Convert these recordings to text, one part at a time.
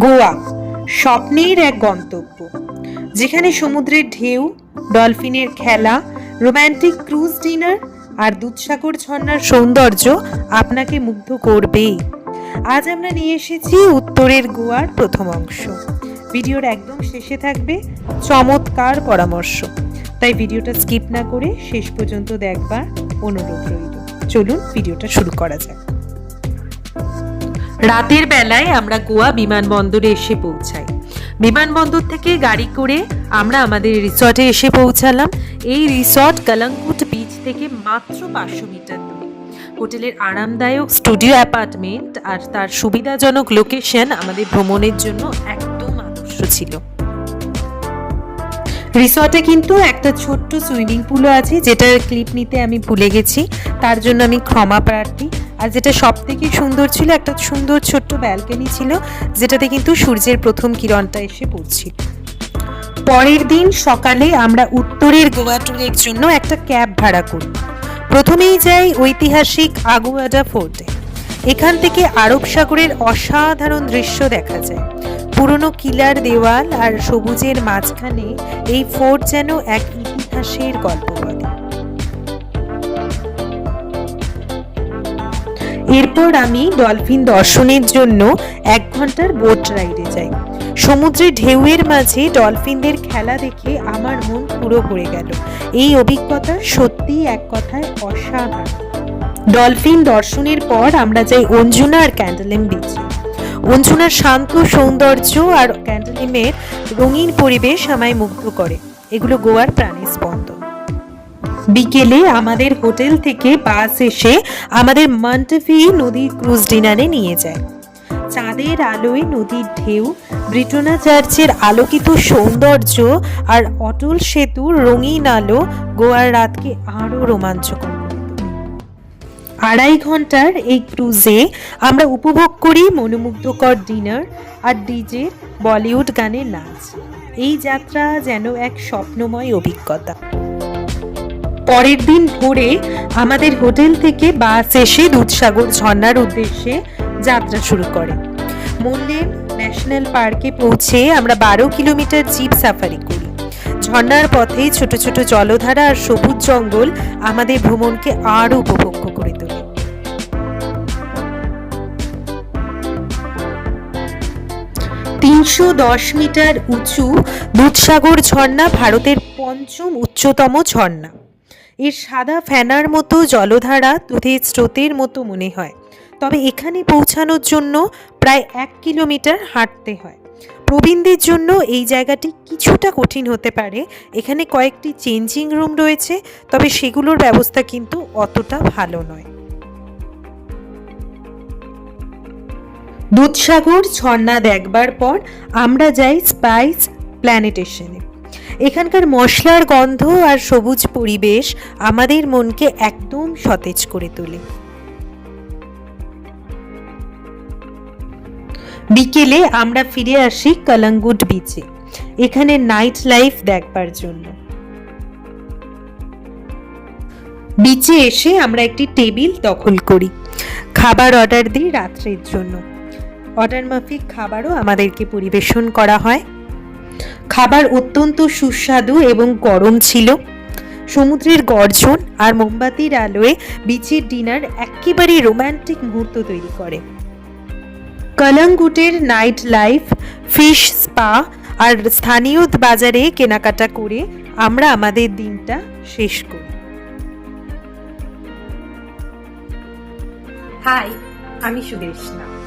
গোয়া স্বপ্নের এক গন্তব্য, যেখানে সমুদ্রের ঢেউ, ডলফিনের খেলা, রোমান্টিক ক্রুজ ডিনার আর দুধসাগর ঝর্ণার সৌন্দর্য আপনাকে মুগ্ধ করবেই। আজ আমরা নিয়ে এসেছি উত্তরের গোয়ার প্রথম অংশ। ভিডিওর একদম শেষে থাকবে চমৎকার পরামর্শ। তাই ভিডিওটা স্কিপ না করে শেষ পর্যন্ত দেখবার অনুরোধ রইল। চলুন ভিডিওটা শুরু করা যাক। রাতের বেলায় আমরা গোয়া বিমানবন্দরে এসে পৌঁছাই। বিমানবন্দর থেকে গাড়ি করে আমরা আমাদের রিসর্টে এসে পৌঁছালাম। এই রিসর্ট কালাঙ্কুট বিচ থেকে মাত্র পাঁচশো মিটার দূরে। হোটেলের আরামদায়ক স্টুডিও অ্যাপার্টমেন্ট আর তার সুবিধাজনক লোকেশন আমাদের ভ্রমণের জন্য একদম আদর্শ ছিল। রিসর্টে কিন্তু একটা ছোট্ট সুইমিং পুলও আছে, যেটার ক্লিপ নিতে আমি ভুলে গেছি। তার জন্য আমি ক্ষমা প্রার্থী। আর যেটা সব থেকে সুন্দর ছিল, একটা সুন্দর ছোট্ট ব্যালকনি ছিল, যেটাতে কিন্তু সূর্যের প্রথম কিরণটা এসে পড়ছিল। পরের দিন সকালে আমরা উত্তরের গোয়া ট্যুরের জন্য একটা ক্যাব ভাড়া করি। প্রথমেই যাই ঐতিহাসিক আগুয়াডা ফোর্টে এখান থেকে আরব সাগরের অসাধারণ দৃশ্য দেখা যায়। পুরনো কিলার দেওয়াল আর সবুজের মাঝখানে এই ফোর্ট যেন এক ইতিহাসের গল্প বলে এরপর আমি ডলফিন দর্শনের জন্য এক ঘণ্টার বোট রাইডে যাই। সমুদ্রে ঢেউয়ের মাঝে ডলফিনদের খেলা দেখে আমার মন পুরো ভরে গেল। এই অভিজ্ঞতা সত্যি এক কথায় অসাধারণ। ডলফিন দর্শনের পর আমরা যাই অঞ্জুনা আর ক্যান্ডেলিম বিচে অঞ্জুনার শান্ত সৌন্দর্য আর ক্যান্ডেলিমের রঙিন পরিবেশ আমায় মুগ্ধ করে। এগুলো গোয়ার প্রাণী স্পন্দন। বিকেলে আমাদের হোটেল থেকে বাস এসে আমাদের মন্টেফি নদীর ক্রুজ ডিনারে নিয়ে যায়। চাঁদের আলোয় নদীর ঢেউ, ব্রিটোনা চার্চের আলোকিত সৌন্দর্য আর অটল সেতুর রঙিন আলো গোয়ার রাতকে আরও রোমাঞ্চকর আড়াই ঘণ্টার এই ক্রুজে আমরা উপভোগ করি মনোমুগ্ধকর ডিনার আর ডিজে বলিউড গানের নাচ। এই যাত্রা যেন এক স্বপ্নময় অভিজ্ঞতা। পরের দিন ভোরে আমাদের হোটেল থেকে বাস এসে দুধসাগর ঝর্ণার উদ্দেশ্যে যাত্রা শুরু করে। মুন্ডেন ন্যাশনাল পার্কে পৌঁছে আমরা বারো কিলোমিটার জিপ সাফারি করি। ঝর্ণার পথে ছোট ছোট জলধারা আর সবুজ জঙ্গল আমাদের ভ্রমণকে আরও উপভোগ্য করে তোলে। তিনশো দশ মিটার উঁচু দুধসাগর ঝর্ণা ভারতের পঞ্চম উচ্চতম ঝর্ণা। এর সাদা ফেনার মতো জলধারা দুধের স্রোতের মতো মনে হয়। তবে এখানে পৌঁছানোর জন্য প্রায় এক কিলোমিটার হাঁটতে হয়। প্রবীণদের জন্য এই জায়গাটি কিছুটা কঠিন হতে পারে। এখানে কয়েকটি চেঞ্জিং রুম রয়েছে, তবে সেগুলোর ব্যবস্থা কিন্তু অতটা ভালো নয়। দুধসাগর ঝর্ণা দেখবার পর আমরা যাই স্পাইস প্ল্যানেটেশনে। এখানকার মশলার গন্ধ আর সবুজ পরিবেশ আমাদের মনকে একদম সতেজ করে তোলে। বিকেলে আমরা ফিরে আসি কলাঙ্গুট বিচে এখানে নাইট লাইফ দেখবার জন্য। বিচে এসে আমরা একটি টেবিল দখল করি, খাবার অর্ডার দিই রাত্রের জন্য। অর্ডার মাফিক খাবারও আমাদেরকে পরিবেশন করা হয়। খাবার অত্যন্ত সুস্বাদু এবং গরম ছিল। সমুদ্রের গর্জন আর মোমবাতির আলোয় বিচের ডিনার একেবারে রোমান্টিক মুহূর্ত তৈরি করে। কলাঙ্গুটের নাইট লাইফ, ফিশ স্পা আর স্থানীয় বাজারে কেনাকাটা করে আমরা আমাদের দিনটা শেষ করি। হাই, আমি সুদেশনা।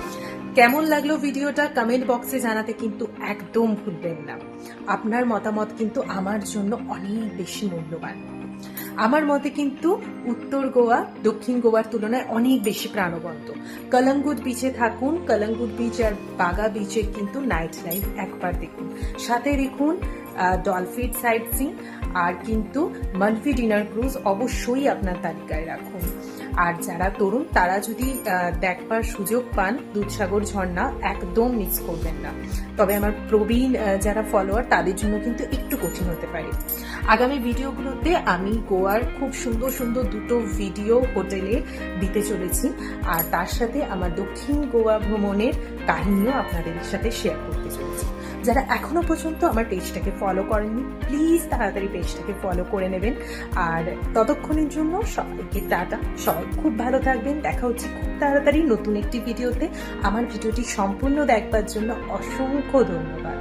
কেমন লাগল ভিডিওটা কমেন্ট বক্সে জানাতে কিন্তু একদম ভুলবেন না। আপনার মতামত কিন্তু আমার জন্য অনেক বেশি মূল্যবান। আমার মতে কিন্তু উত্তর গোয়া, দক্ষিণ গোয়ার তুলনায় অনেক বেশি প্রাণবন্ত। কলঙ্গুট বিচে থাকুন, কলঙ্গুট বিচ আর বাগা বিচে কিন্তু নাইট লাইফ একবার দেখুন। সাথে দেখুন ডলফিট সাইট সিং আর কিন্তু মাল্টি ডিনার ক্রুজ অবশ্যই আপনার তালিকায় রাখুন। আর যারা তরুণ, তারা যদি দেখবার সুযোগ পান, দুধসাগর ঝর্ণা একদম মিস করবেন না। তবে আমার প্রবীণ যারা ফলোয়ার তাদের জন্য কিন্তু একটু কঠিন হতে পারে। আগামী ভিডিওগুলোতে আমি গোয়ার খুব সুন্দর সুন্দর দুটো ভিডিও হোটেলে দিতে চলেছি। আর তার সাথে আমার দক্ষিণ গোয়া ভ্রমণের কাহিনীও আপনাদের সাথে শেয়ার করতে চলেছি। যারা এখনও পর্যন্ত আমার পেজটাকে ফলো করেননি প্লিজ তাড়াতাড়ি পেজটাকে ফলো করে নেবেন। আর ততক্ষণের জন্য সবাইকে টাটা। সবাই খুব ভালো থাকবেন। দেখা হচ্ছে খুব তাড়াতাড়ি নতুন একটি ভিডিওতে আমার ভিডিওটি সম্পূর্ণ দেখবার জন্য অসংখ্য ধন্যবাদ।